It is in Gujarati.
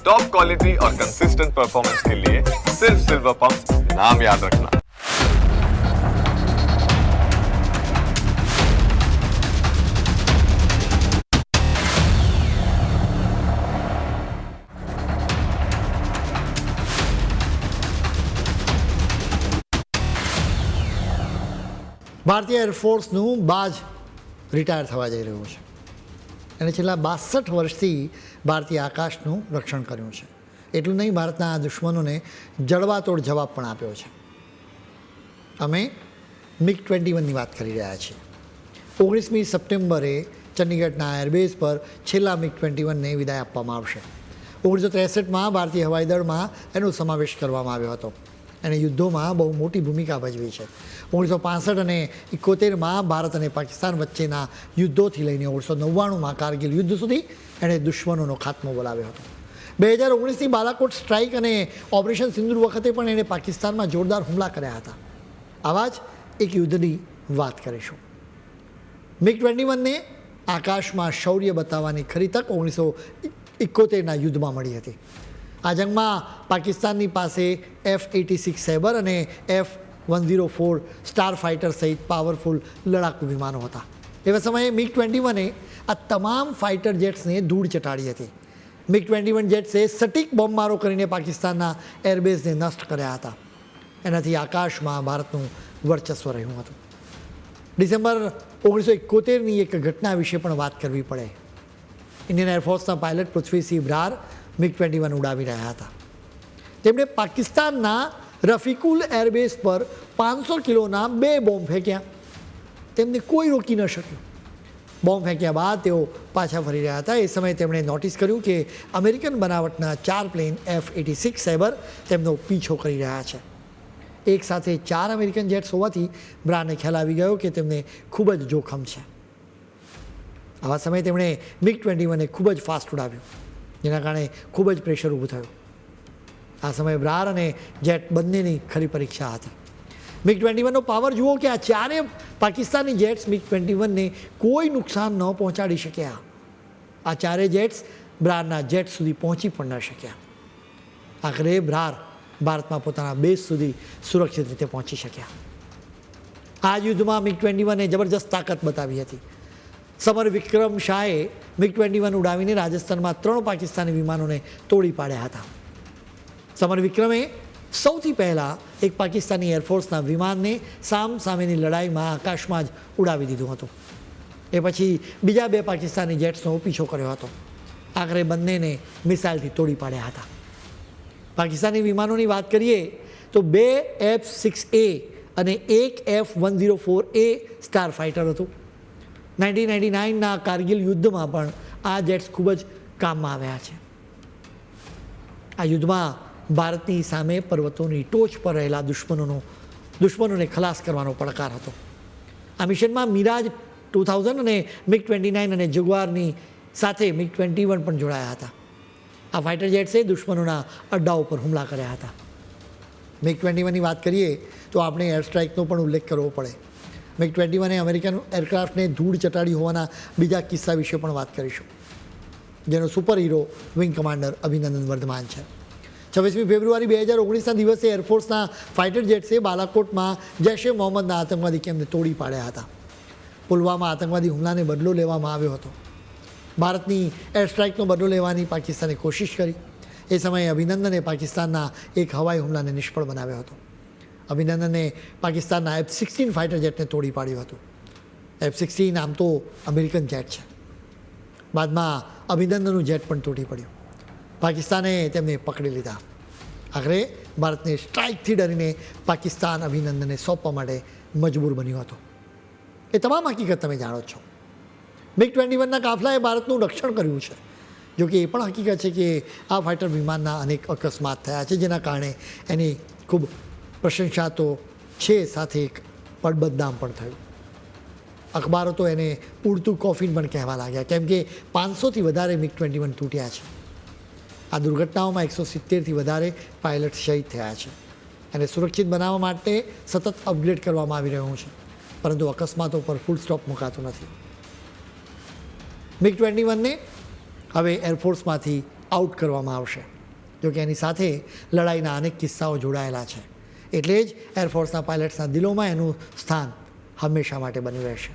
टॉप क्वालिटी और कंसिस्टेंट परफॉर्मेंस के लिए सिर्फ सिल्वर पंप नाम याद रखना ભારતીય એરફોર્સનું બાજ રિટાયર થવા જઈ રહ્યું છે અને છેલ્લા બાસઠ વર્ષથી ભારતીય આકાશનું રક્ષણ કર્યું છે. એટલું નહીં, ભારતના આ દુશ્મનોને જડબાતોડ જવાબ પણ આપ્યો છે. અમે મિગ ટ્વેન્ટી વનની વાત કરી રહ્યા છીએ. ઓગણીસમી સપ્ટેમ્બરે ચંડીગઢના એરબેઝ પર છેલ્લા મિગ ટ્વેન્ટી વનને વિદાય આપવામાં આવશે. ઓગણીસો ત્રેસઠમાં ભારતીય હવાઈદળમાં એનો સમાવેશ કરવામાં આવ્યો હતો. અને યુદ્ધોમાં બહુ મોટી ભૂમિકા ભજવી છે. ઓગણીસો પાસઠ અને એકોતેરમાં ભારત અને પાકિસ્તાન વચ્ચેના યુદ્ધોથી લઈને ઓગણીસો નવ્વાણુંમાં કારગિલ યુદ્ધ સુધી એણે દુશ્મનોનો ખાત્મો બોલાવ્યો હતો. બે હજાર ઓગણીસની બાલાકોટ સ્ટ્રાઇક અને ઓપરેશન સિંદુર વખતે પણ એણે પાકિસ્તાનમાં જોરદાર હુમલા કર્યા હતા. આવા જ એક યુદ્ધની વાત કરીશું. મિગ ટ્વેન્ટી વનને આકાશમાં શૌર્ય બતાવવાની ખરી તક ઓગણીસો એકોતેરના યુદ્ધમાં મળી હતી. આ જંગમાં પાકિસ્તાનની પાસે એફ એટી સિક્સ સેબર અને F one zero four star fighter સહિત પાવરફુલ લડાકુ વિમાનો હતા. એવા સમયે મિગ ટ્વેન્ટી વને આ તમામ ફાઇટર જેટ્સને ધૂળ ચટાડી હતી. મિગ ટ્વેન્ટી વન જેટ્સે સટીક બોમ્બમારો કરીને પાકિસ્તાનના એરબેઝને નષ્ટ કર્યા હતા. એનાથી આકાશમાં ભારતનું વર્ચસ્વ રહ્યું હતું. ડિસેમ્બર ઓગણીસો એકોતેરની એક ઘટના વિશે પણ વાત કરવી પડે. Indian એરફોર્સના pilot Prithvisinh Brar MiG twenty one ઉડાવી રહ્યા હતા. તેમણે પાકિસ્તાનના રફીકુલ એરબેઝ પર પાંચસો કિલોના બે બોમ્બ ફેંક્યા. તેમને કોઈ રોકી ન શક્યું. બોમ્બ ફેંક્યા બાદ તેઓ પાછા ફરી રહ્યા હતા. એ સમયે તેમણે નોટિસ કર્યું કે અમેરિકન બનાવટના ચાર plane F eighty six sabre તેમનો પીછો કરી રહ્યા છે. એક સાથે ચાર અમેરિકન જેટ્સ હોવાથી બ્રાને ખ્યાલ આવી ગયો કે તેમને ખૂબ જ જોખમ છે. આવા સમયે તેમણે મિગ ટ્વેન્ટી વને ખૂબ જ ફાસ્ટ ઉડાવ્યું. જેના કારણે ખૂબ જ પ્રેશર ઊભું થયું. આ સમયે બ્રાર અને જેટ બંનેની ખરી પરીક્ષા હતી. મિગ ટ્વેન્ટી વનનો પાવર જુઓ કે આ ચારે પાકિસ્તાની જેટ્સ મિગ ટ્વેન્ટી વનને કોઈ નુકસાન ન પહોંચાડી શક્યા. આ ચારે જેટ્સ બ્રારના જેટ સુધી પહોંચી પણ ન શક્યા. આખરે બ્રાર ભારતમાં પોતાના બેઝ સુધી સુરક્ષિત રીતે પહોંચી શક્યા. આ યુદ્ધમાં મિગ ટ્વેન્ટી વને જબરજસ્ત તાકાત બતાવી હતી. સમર વિક્રમ શાહે મિગ ટ્વેન્ટી વન ઉડાવીને રાજસ્થાનમાં ત્રણ પાકિસ્તાની વિમાનોને તોડી પાડ્યા હતા. સમર વિક્રમે સૌથી પહેલાં એક પાકિસ્તાની એરફોર્સના વિમાનને સામ સામેની લડાઈમાં આકાશમાં જ ઉડાવી દીધું હતું. એ પછી બીજા બે પાકિસ્તાની જેટ્સનો પીછો કર્યો હતો. આખરે બંનેને મિસાઇલથી તોડી પાડ્યા હતા. પાકિસ્તાની વિમાનોની વાત કરીએ તો બે એફ સિક્સ એ અને એક F one zero four A star fighter હતું. નાઇન્ટીન નાઇન્ટી નાઇનના કારગિલ યુદ્ધમાં પણ આ જેટ્સ ખૂબ જ કામમાં આવ્યા છે. આ યુદ્ધમાં ભારતની સામે પર્વતોની ટોચ પર રહેલા દુશ્મનોનો, દુશ્મનોને ખલાસ કરવાનો પડકાર હતો. આ મિશનમાં મિરાજ ટુ થાઉઝન્ડ અને મિગ ટ્વેન્ટી નાઇન અને જગવારની સાથે મિગ ટ્વેન્ટી વન પણ જોડાયા હતા. આ ફાઇટર જેટ્સે દુશ્મનોના અડ્ડાઓ પર હુમલા કર્યા હતા. મિગ ટ્વેન્ટી વનની વાત કરીએ તો આપણે એર સ્ટ્રાઇકનો પણ ઉલ્લેખ કરવો પડે. મિગ ટ્વેન્ટી વને અમેરિકન એરક્રાફ્ટને ધૂળ ચટાડી હોવાના બીજા કિસ્સા વિશે પણ વાત કરીશું. જેનો સુપર હીરો વિંગ કમાન્ડર અભિનંદન વર્ધમાન છે. છવ્વીસમી ફેબ્રુઆરી બે હજાર ઓગણીસના દિવસે એરફોર્સના ફાઇટર જેટ્સે બાલાકોટમાં જૈશ મોહમ્મદના આતંકવાદી કેમ્પને તોડી પાડ્યા હતા. પુલવામા આતંકવાદી હુમલાને બદલો લેવામાં આવ્યો હતો. ભારતની એર સ્ટ્રાઇકનો બદલો લેવાની પાકિસ્તાને કોશિશ કરી. એ સમયે અભિનંદને પાકિસ્તાનના એક હવાઈ હુમલાને નિષ્ફળ બનાવ્યો હતો. અભિનંદને પાકિસ્તાનના એફ સિક્સટીન ફાઇટર જેટને તોડી પાડ્યું હતું. એફ સિક્સટીન આમ તો અમેરિકન જેટ છે. બાદમાં અભિનંદનનું જેટ પણ તૂટી પડ્યું. પાકિસ્તાને તેમને પકડી લીધા. આખરે ભારતને સ્ટ્રાઇકથી ડરીને પાકિસ્તાન અભિનંદનને સોંપવા માટે મજબૂર બન્યું હતું. એ તમામ હકીકત તમે જાણો છો. મિગ ટ્વેન્ટી વનના કાફલાએ ભારતનું રક્ષણ કર્યું છે. જો કે એ પણ હકીકત છે કે આ ફાઇટર વિમાનના અનેક અકસ્માત થયા છે, જેના કારણે એની ખૂબ પ્રશંસા તો છે સાથે એક બદનામ પણ થયું. અખબારો તો એને ઉડતું કોફિન પણ કહેવા લાગ્યા, કેમ કે પાંચસોથી વધારે મિગ ટ્વેન્ટી વન તૂટ્યા છે. આ દુર્ઘટનાઓમાં એકસો સિત્તેરથી વધારે પાયલટ શહીદ થયા છે એને સુરક્ષિત બનાવવા માટે સતત અપગ્રેડ કરવામાં આવી રહ્યું છે, પરંતુ અકસ્માતો પર ફૂલ સ્ટોપ મુકાતો નથી. મિગ ટ્વેન્ટી વનને હવે એરફોર્સમાંથી આઉટ કરવામાં આવશે, જોકે એની સાથે લડાઈના અનેક કિસ્સાઓ જોડાયેલા છે. એટલે જ એરફોર્સના પાયલટ્સના દિલોમાં એનું સ્થાન હંમેશા માટે બન્યું રહેશે.